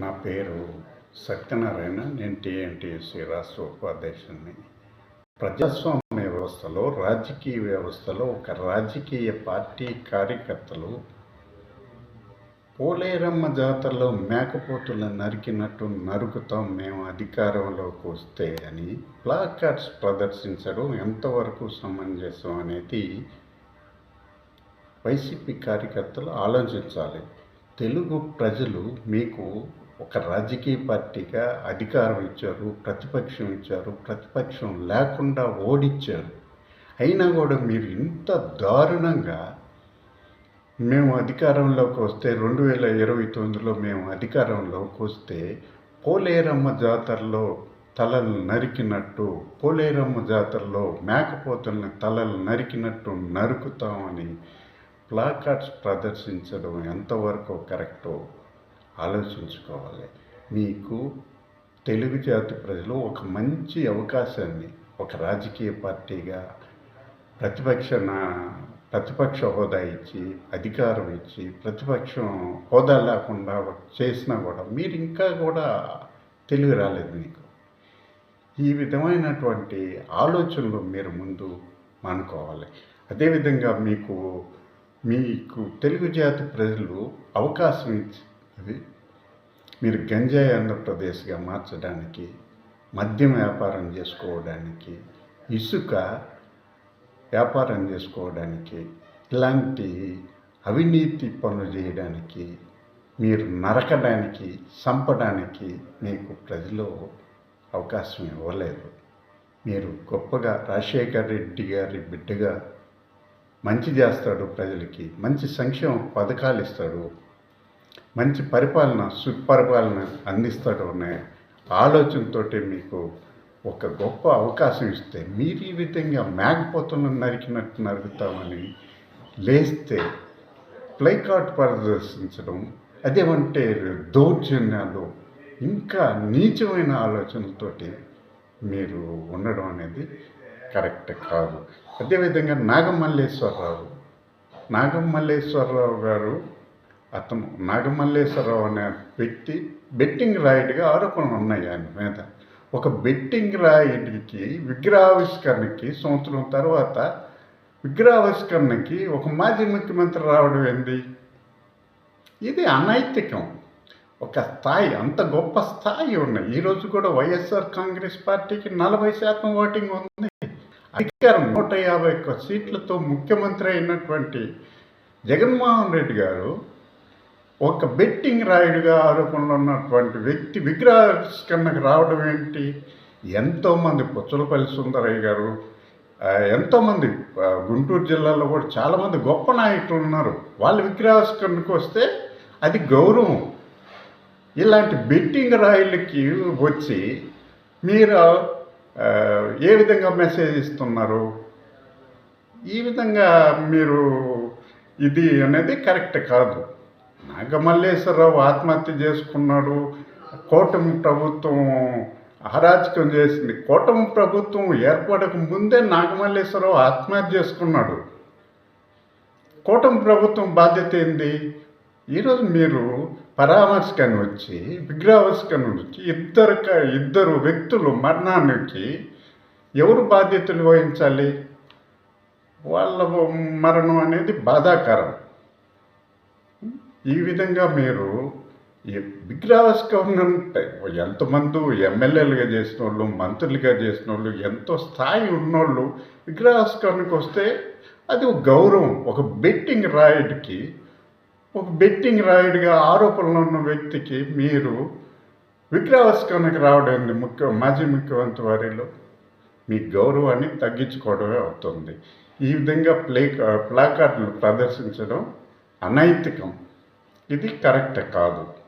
నా పేరు సత్యనారాయణ నేను టీఎన్టీఎస్సీ రాష్ట్ర ఉపాధ్యక్షుడిని. ప్రజాస్వామ్య వ్యవస్థలో రాజకీయ వ్యవస్థలో ఒక రాజకీయ పార్టీ కార్యకర్తలు పోలేరమ్మ జాతరలో మేకపోతులను నరికినట్టు నరుకుతాం మేము అధికారంలోకి వస్తే అని ప్లాకార్డ్స్ ప్రదర్శించడం ఎంతవరకు సమంజసం అనేది వైసీపీ కార్యకర్తలు ఆలోచించాలి. తెలుగు ప్రజలు మీకు ఒక రాజకీయ పార్టీగా అధికారం ఇచ్చారు ప్రతిపక్షం ఇచ్చారు ప్రతిపక్షం లేకుండా ఓడిచ్చారు. అయినా కూడా మీరు ఇంత దారుణంగా మేము అధికారంలోకి వస్తే రెండు వేల ఇరవై తొమ్మిదిలో మేము అధికారంలోకి వస్తే పోలేరమ్మ జాతరలో తలలు నరికినట్టు పోలేరమ్మ జాతరలో మేకపోతల్ని తలలు నరికినట్టు నరుకుతామని ప్లాకార్డ్స్ ప్రదర్శించడం ఎంతవరకు కరెక్టో ఆలోచించుకోవాలి. మీకు తెలుగు జాతి ప్రజలు ఒక మంచి అవకాశాన్ని ఒక రాజకీయ పార్టీగా ప్రతిపక్ష నా- ప్రతిపక్ష హోదా ఇచ్చి అధికారం ఇచ్చి ప్రతిపక్షం హోదా లేకుండా చేసినా కూడా మీరు ఇంకా కూడా తెలివి రాలేదు మీకు. ఈ విధమైనటువంటి ఆలోచనలు మీరు ముందు మానుకోవాలి. అదేవిధంగా మీకు మీకు తెలుగు జాతి ప్రజలు అవకాశం ఇచ్చి మీరు గంజాయి ఆంధ్రప్రదేశ్గా మార్చడానికి మద్యం వ్యాపారం చేసుకోవడానికి ఇసుక వ్యాపారం చేసుకోవడానికి ఇలాంటి అవినీతి పనులు చేయడానికి మీరు నరకడానికి చంపడానికి మీకు ప్రజలు అవకాశం ఇవ్వలేదు. మీరు గొప్పగా రాజశేఖర్ రెడ్డి గారి బిడ్డగా మంచి చేస్తాడు ప్రజలకి మంచి సంక్షేమ పథకాలు ఇస్తాడు. మంచి పరిపాలన సుపరిపాలన అందిస్తూ ఉన్నాయి ఆలోచనతో మీకు ఒక గొప్ప అవకాశం ఇస్తే మీరు ఈ విధంగా మేకపోతులను నరికినట్టు నరుగుతామని లేస్తే ప్లైకార్డ్ ప్రదర్శించడం అదేమంటే దౌర్జన్యాలు ఇంకా నీచమైన ఆలోచనలతోటి మీరు ఉండడం అనేది కరెక్ట్ కాదు. అదేవిధంగా నాగమల్లేశ్వరరావు నాగమల్లేశ్వరరావు గారు అతను నాగమల్లేశ్వరరావు అనే వ్యక్తి బెట్టింగ్ రాయిడ్గా ఆరోపణలు ఉన్నాయి ఆయన మీద. ఒక బెట్టింగ్ రాయిడ్కి విగ్రహావిష్కరణకి సంవత్సరం తర్వాత విగ్రహావిష్కరణకి ఒక మాజీ ముఖ్యమంత్రి రావడం ఏంది? ఇది అనైతికం. ఒక స్థాయి అంత గొప్ప స్థాయి ఉన్నాయి ఈరోజు కూడా వైఎస్ఆర్ కాంగ్రెస్ పార్టీకి నలభై శాతం ఓటింగ్ ఉంది. అధికారం నూట యాభై ఒక్క సీట్లతో ముఖ్యమంత్రి అయినటువంటి జగన్మోహన్ రెడ్డి గారు ఒక బెట్టింగ్ రాయుడుగా ఆరోపణలు ఉన్నటువంటి వ్యక్తి విగ్రహస్కరణకు రావడం ఏంటి? ఎంతోమంది పుచ్చలపల్లి సుందరయ్య గారు ఎంతోమంది గుంటూరు జిల్లాలో కూడా చాలామంది గొప్ప నాయకులు ఉన్నారు. వాళ్ళ విగ్రహస్కరణకు వస్తే అది గౌరవం. ఇలాంటి బెట్టింగ్ రాయులకి వచ్చి మీరు ఏ విధంగా మెసేజ్ ఇస్తున్నారు? ఈ విధంగా మీరు ఇది అనేది కరెక్ట్ కాదు. నాగమల్లేశ్వరరావు ఆత్మహత్య చేసుకున్నాడు. కూటమి ప్రభుత్వం అరాచకం చేసింది. కూటమి ప్రభుత్వం ఏర్పడక ముందే నాగమల్లేశ్వరరావు ఆత్మహత్య చేసుకున్నాడు. కూటమి ప్రభుత్వం బాధ్యత ఏంది? ఈరోజు మీరు పరామర్శకని వచ్చి విగ్రహవర్శకని వచ్చి ఇద్దరు ఇద్దరు వ్యక్తులు మరణానికి ఎవరు బాధ్యతలు వహించాలి? వాళ్ళ మరణం అనేది బాధాకరం. ఈ విధంగా మీరు ఈ విగ్రహావిష్కరణ అంటే ఎంతమంది ఎమ్మెల్యేలుగా చేసిన వాళ్ళు మంత్రులుగా చేసిన వాళ్ళు ఎంతో స్థాయి ఉన్నోళ్ళు విగ్రహావిష్కరణకు వస్తే అది ఒక గౌరవం ఒక బెట్టింగ్ రాయుడికి ఒక బెట్టింగ్ రాయుడిగా ఆరోపణలు ఉన్న వ్యక్తికి మీరు విగ్రహావిష్కరణకు రావడం ముఖ్య మాజీ ముఖ్యమంత్రి వారిలో మీ గౌరవాన్ని తగ్గించుకోవడమే అవుతుంది. ఈ విధంగా ప్లే ప్లాకార్డులు ప్రదర్శించడం అనైతికం. ఇది కరెక్ట్ కాదు.